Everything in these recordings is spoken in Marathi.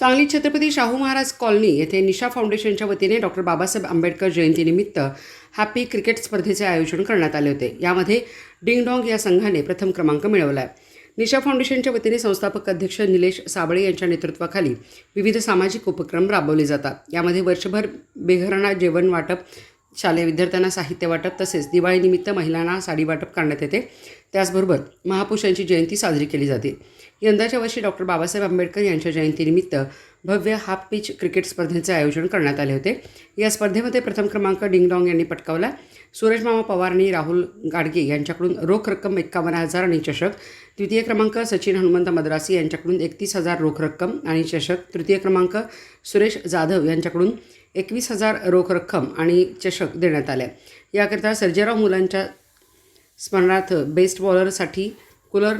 सांगली छत्रपती शाहू महाराज कॉलनी येथे निशा फाउंडेशनच्या वतीने डॉक्टर बाबासाहेब आंबेडकर जयंतीनिमित्त हॅपी क्रिकेट स्पर्धेचे आयोजन करण्यात आले होते. यामध्ये डिंग डॉंग या संघाने प्रथम क्रमांक मिळवला आहे निशा फाउंडेशनच्या वतीने संस्थापक अध्यक्ष निलेश साबळे यांच्या नेतृत्वाखाली विविध सामाजिक उपक्रम राबवले जातात. यामध्ये वर्षभर बेघरांना जेवण वाटप शालेय विद्यार्थ्यांना साहित्य वाटप तसेच दिवाळीनिमित्त महिलांना साडी वाटप करण्यात येते. त्याचबरोबर महापुरुषांची जयंती साजरी केली जाते. यंदाच्या वर्षी डॉक्टर बाबासाहेब आंबेडकर यांच्या जयंतीनिमित्त भव्य हाफ पिच क्रिकेट स्पर्धेचे आयोजन करण्यात आले होते. या स्पर्धेमध्ये प्रथम क्रमांक डिंगडॉंग यांनी पटकावला. सूरजमामा पवार आणि राहुल गाडगे यांच्याकडून रोख रक्कम एक्कावन्न हजार आणि चषक द्वितीय क्रमांक सचिन हनुमंत मद्रासी यांच्याकडून एकतीस हजार रोख रक्कम आणि चषक तृतीय क्रमांक सुरेश जाधव यांच्याकडून एकवीस हजार रोख रक्कम आणि चषक देण्यात आल्या याकरिता सर्जेराव मुलांच्या स्मरणार्थ बेस्ट बॉलरसाठी कुलर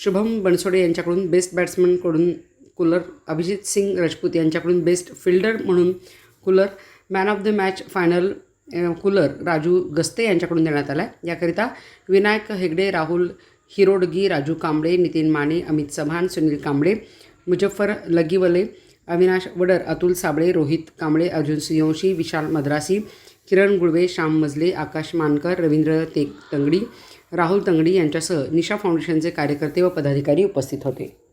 शुभम बनसोडे यांच्याकडून बेस्ट बॅट्समनकडून कुलर अभिजित सिंग राजपूत यांच्याकडून बेस्ट फिल्डर म्हणून cooler man of the match final cooler Raju Gaste यांच्याकडून देण्यात आला आहे याकरिता विनायक हेगडे राहुल हिरोडगी राजू कांबळे नितीन माने अमित चव्हाण सुनील कांबळे मुजफ्फर लगिवले अविनाश वडर अतुल साबळे रोहित कांबळे अर्जुन सिंहोशी विशाल मद्रासी किरण गुळवे श्याम मजले आकाश मानकर रवींद्र ते तंगडी राहुल तंगडी यांच्यासह निशा फाउंडेशनचे कार्यकर्ते व पदाधिकारी उपस्थित होते.